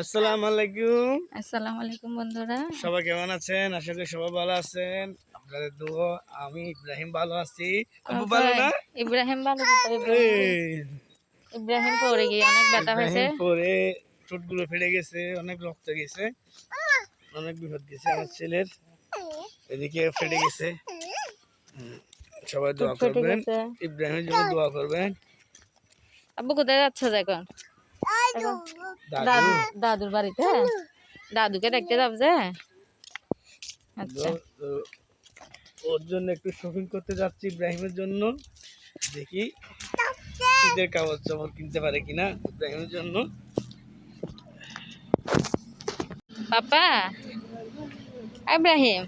আসসালামু আলাইকুম। আসসালামু আলাইকুম বন্ধুরা। সবাই কেমন আছেন? আশা করি সবাই ভালো আছেন। আপনাদের দোয়া আমি ইব্রাহিম ভালো আছি। ভালো না? ইব্রাহিম ভালো ইব্রাহিম পড়ে গিয়ে অনেক ব্যথা হয়েছে। ঠোঁটগুলো ফেটে গেছে অনেক রক্ত গেছে অনেক বিপদ গেছে আমার ছেলের। এদিকে ফেটে গেছে। সবাই দোয়া করবেন। ইব্রাহিমের জন্য দোয়া করবেন। আব্বু কোথায় যাচ্ছে এখন? দাদু। দাদু? দাদুর বাড়িতে? দাদুকে দেখতে যাব যে? আচ্ছা। ওর জন্য একটু শপিং করতে যাচ্ছি ইব্রাহিমের জন্য। দেখি শীতের কাপড় চাপড় কিনতে পারে কিনা ইব্রাহিমের জন্য। পাপা? ইব্রাহিম?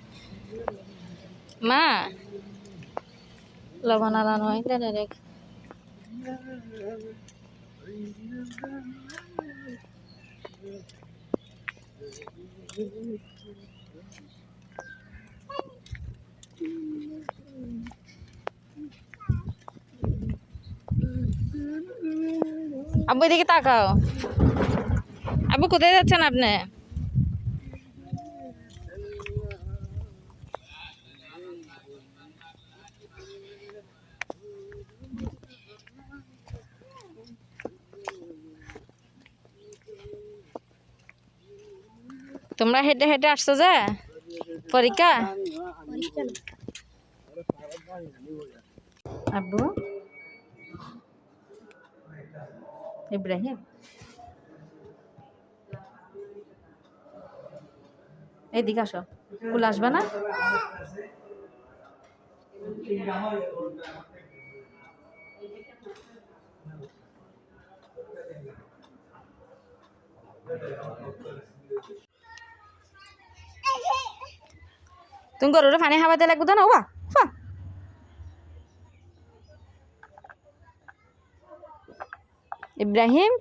মা? লবণ আলানো হয় রেখ আব্বু এদিকে তাকাও আব্বু কোথায় যাচ্ছেন আপনি তোমরা হেঁটে হেঁটে আসছো যে? পরীক্ষা? আব্বু? ইব্রাহিম? এদিকে আসো। কুল আসবে না? তুমি গরুরে পানি হাবাতে লাগবে তো না ইব্রাহিম